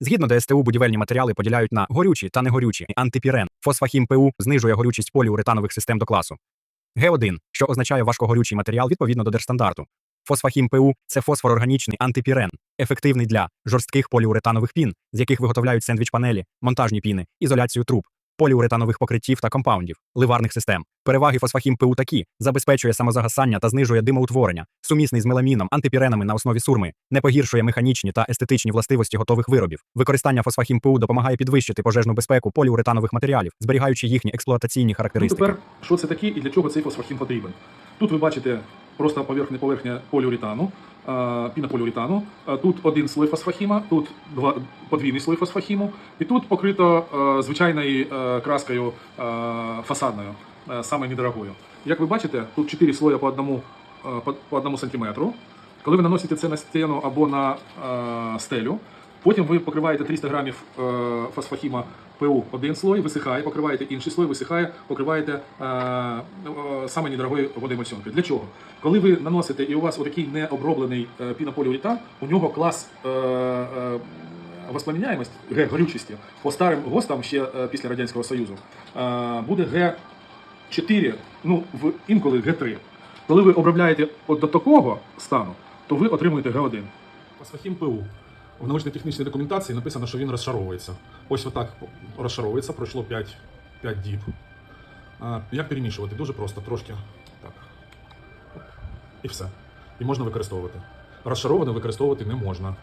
Згідно ДСТУ, будівельні матеріали поділяють на горючі та негорючі. Антипірен. Фосфахім ПУ знижує горючість поліуретанових систем до класу. Г1, що означає важкогорючий матеріал відповідно до держстандарту. Фосфахім ПУ це фосфорорганічний антипірен, ефективний для жорстких поліуретанових пін, з яких виготовляють сендвіч-панелі, монтажні піни, ізоляцію труб, поліуретанових покриттів та компаундів, ливарних систем. Переваги фосфахім ПУ такі: забезпечує самозагасання та знижує димоутворення, сумісний з меламіном, антипіренами на основі сурми, не погіршує механічні та естетичні властивості готових виробів. Використання фосфахім ПУ допомагає підвищити пожежну безпеку поліуретанових матеріалів, зберігаючи їхні експлуатаційні Ну, характеристики. тепер, що це таке і для чого цей фосфахім потрібен? Тут ви бачите просто поверхня поверхня поліуретану, пінополіуретану. Тут один слой фосфахіма, тут два, подвійний слой фосфахіму, і тут покрито звичайною краскою фасадною, саме недорогою. Як ви бачите, тут 4 слої по одному, по одному сантиметру. Коли ви наносите це на стіну або на стелю, Потім ви покриваєте 300 грамів е, фосфахіма ПУ один слой, висихає, покриваєте інший слой, висихає, покриваєте е, е, саме недорогою водоемульсіонкою. Для чого? Коли ви наносите і у вас отакий необроблений пінополіуретан, у нього клас воспламіняємості, Г горючості по старим ГОСТам ще після Радянського Союзу буде Г4, ну в інколи Г3. Коли ви обробляєте от до такого стану, то ви отримуєте Г1. Фосфахім ПУ. В научно-технічній документації написано, що він розшаровується. Ось отак розшаровується, пройшло 5, 5 діб. А, як перемішувати? Дуже просто, трошки. Так. І все. І можна використовувати. Розшароване використовувати не можна.